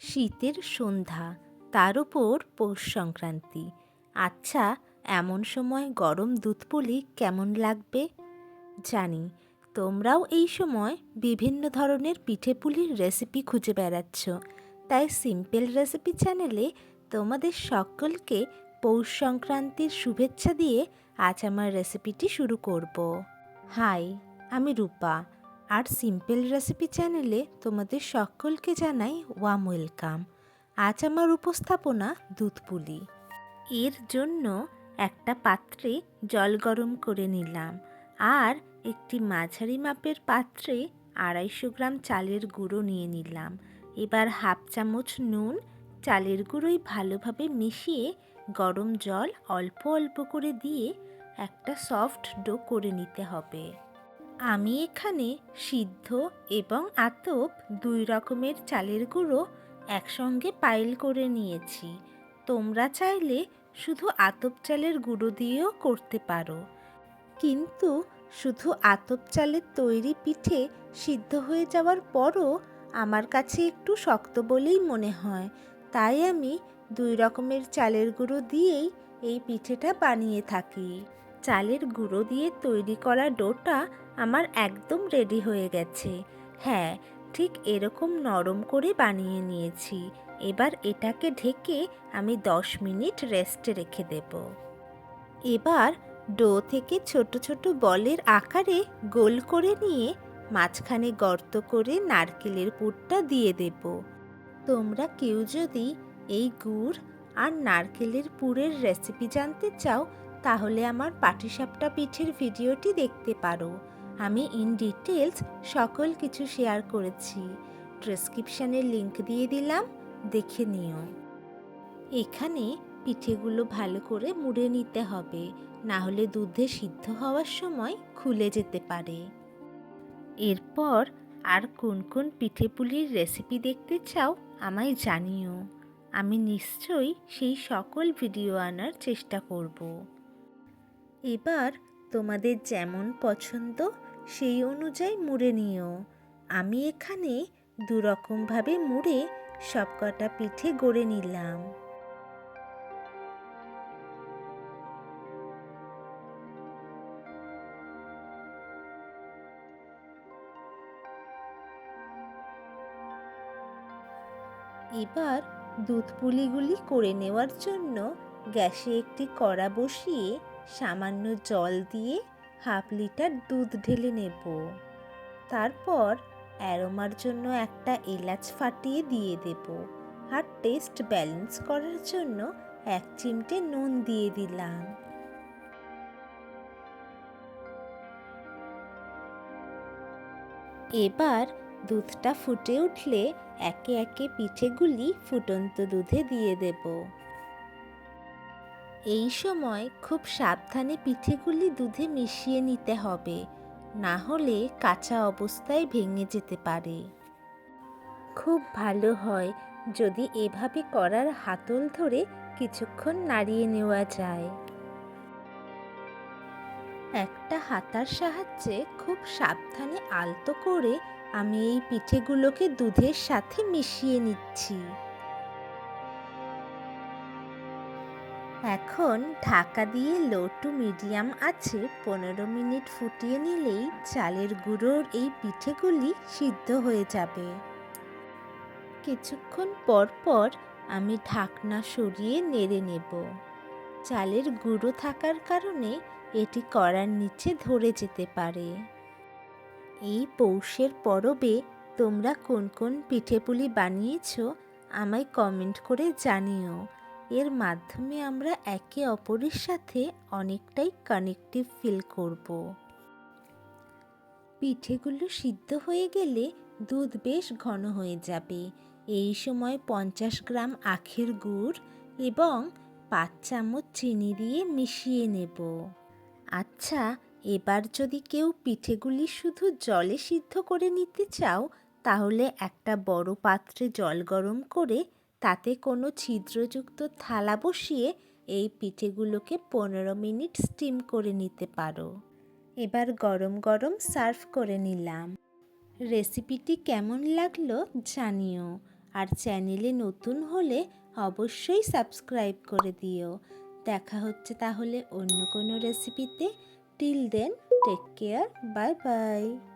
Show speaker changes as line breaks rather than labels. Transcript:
শীতের সন্ধ্যা, তার উপর পৌষ সংক্রান্তি। আচ্ছা এমন সময় গরম দুধ পুলি কেমন লাগবে? জানি, তোমরাও এই সময় বিভিন্ন ধরনের পিঠে পুলির রেসিপি খুঁজে বেড়াচ্ছ। তাই সিম্পল রেসিপি চ্যানেলে তোমাদের সকলকে পৌষ সংক্রান্তির শুভেচ্ছা দিয়ে আজ আমার রেসিপিটি শুরু করব। হাই আমি রূপা। আর সিম্পল রেসিপি চ্যানেলে তোমাদের সকলকে জানাই ওয়াম ওয়েলকাম আজ আমার উপস্থাপনা দুধ পুলি। এর জন্য একটা পাত্রে জল গরম করে নিলাম আর একটি মাঝারি মাপের পাত্রে আড়াইশো গ্রাম চালের গুঁড়ো নিয়ে নিলাম। এবার হাফ চামচ নুন, চালের গুঁড়োই ভালোভাবে মিশিয়ে গরম জল অল্প অল্প করে দিয়ে একটা সফট ডো করে নিতে হবে। আমি এখানে সিদ্ধ এবং আতপ দুই রকমের চালের গুঁড়ো একসঙ্গে পাইল করে নিয়েছি। তোমরা চাইলে শুধু আতপ চালের গুঁড়ো দিয়েও করতে পারো। কিন্তু শুধু আতপ চালের তৈরি পিঠে সিদ্ধ হয়ে যাওয়ার পরও আমার কাছে একটু শক্ত বলেই মনে হয়। তাই আমি দুই রকমের চালের গুঁড়ো দিয়েই এই পিঠেটা বানিয়ে থাকি। চালের গুঁড়ো দিয়ে তৈরি করা ডোটা আমার একদম রেডি হয়ে গেছে। হ্যাঁ ঠিক এরকম নরম করে বানিয়ে নিয়েছি। এবার এটাকে ঢেকে আমি দশ মিনিট রেস্টে রেখে দেব। এবার ডো থেকে ছোট ছোট বলের আকারে গোল করে নিয়ে মাঝখানে গর্ত করে নারকেলের পুরটা দিয়ে দেব। তোমরা কেউ যদি এই গুড় আর নারকেলের পুরের রেসিপি জানতে চাও, তাহলে আমার পাটিসাপটা পিঠের ভিডিওটি দেখতে পারো। আমি ইন ডিটেলস সকল কিছু শেয়ার করেছি। প্রেসক্রিপশানের লিংক দিয়ে দিলাম, দেখে নিও। এখানে পিঠেগুলো ভালো করে মুড়ে নিতে হবে, না হলে দুধে সিদ্ধ হওয়ার সময় খুলে যেতে পারে। এরপর আর কোন কোন পিঠে পুলির রেসিপি দেখতে চাও আমায় জানিও। আমি নিশ্চয়ই সেই সকল ভিডিও আনার চেষ্টা করব। এবার তোমাদের যেমন পছন্দ সেই অনুযায়ী মুড়ে নিও। আমি এখানে দুরকমভাবে মুড়ে সবকটা পিঠে গড়ে নিলাম। এবার দুধ পুলিগুলি করে নেওয়ার জন্য গ্যাসে একটি কড়া বসিয়ে সামান্য জল দিয়ে হাফ লিটার দুধ ঢেলে নেব। তারপর অ্যারোমার জন্য একটা এলাচ ফাটিয়ে দিয়ে দেব আর টেস্ট ব্যালেন্স করার জন্য এক চিমটে নুন দিয়ে দিলাম। এবার দুধটা ফুটে উঠলে একে একে পিঠেগুলি ফুটন্ত দুধে দিয়ে দেব। এই সময় খুব সাবধানে পিঠেগুলি দুধে মিশিয়ে নিতে হবে, না হলে কাঁচা অবস্থায় ভেঙে যেতে পারে। খুব ভালো হয় যদি এভাবে করার হাতল ধরে কিছুক্ষণ নাড়িয়ে নেওয়া যায়। একটা হাতার সাহায্যে খুব সাবধানে আলতো করে আমি এই পিঠেগুলোকে দুধের সাথে মিশিয়ে নিচ্ছি। এখন ঢাকা দিয়ে লো টু মিডিয়াম আছে পনেরো মিনিট ফুটিয়ে নিলেই চালের গুঁড়োর এই পিঠেগুলি সিদ্ধ হয়ে যাবে। কিছুক্ষণ পর পর আমি ঢাকনা সরিয়ে নেড়ে নেব। চালের গুঁড়ো থাকার কারণে এটি কড়ার নিচে ধরে যেতে পারে। এই পৌষের পরবে তোমরা কোন কোন পিঠেপুলি বানিয়েছ, আমায় কমেন্ট করে জানিও। এর মাধ্যমে আমরা একে অপরের সাথে অনেকটাই কানেকটিভ ফিল করব। পিঠেগুলো সিদ্ধ হয়ে গেলে দুধ বেশ ঘন হয়ে যাবে। এই সময় পঞ্চাশ গ্রাম আখের গুড় এবং পাঁচ চামচ চিনি দিয়ে মিশিয়ে নেব। আচ্ছা এবার যদি কেউ পিঠেগুলি শুধু জলে সিদ্ধ করে নিতে চাও, তাহলে একটা বড় পাত্রে জল গরম করে তাতে কোনো ছিদ্রযুক্ত থালা বসিয়ে এই পিঠেগুলোকে পনেরো মিনিট স্টিম করে নিতে পারো। এবার গরম গরম সার্ভ করে নিলাম। রেসিপিটি কেমন লাগল জানিও, আর চ্যানেলে নতুন হলে অবশ্যই সাবস্ক্রাইব করে দিও। দেখা হচ্ছে তাহলে অন্য কোনো রেসিপিতে। Till then, take care, bye bye.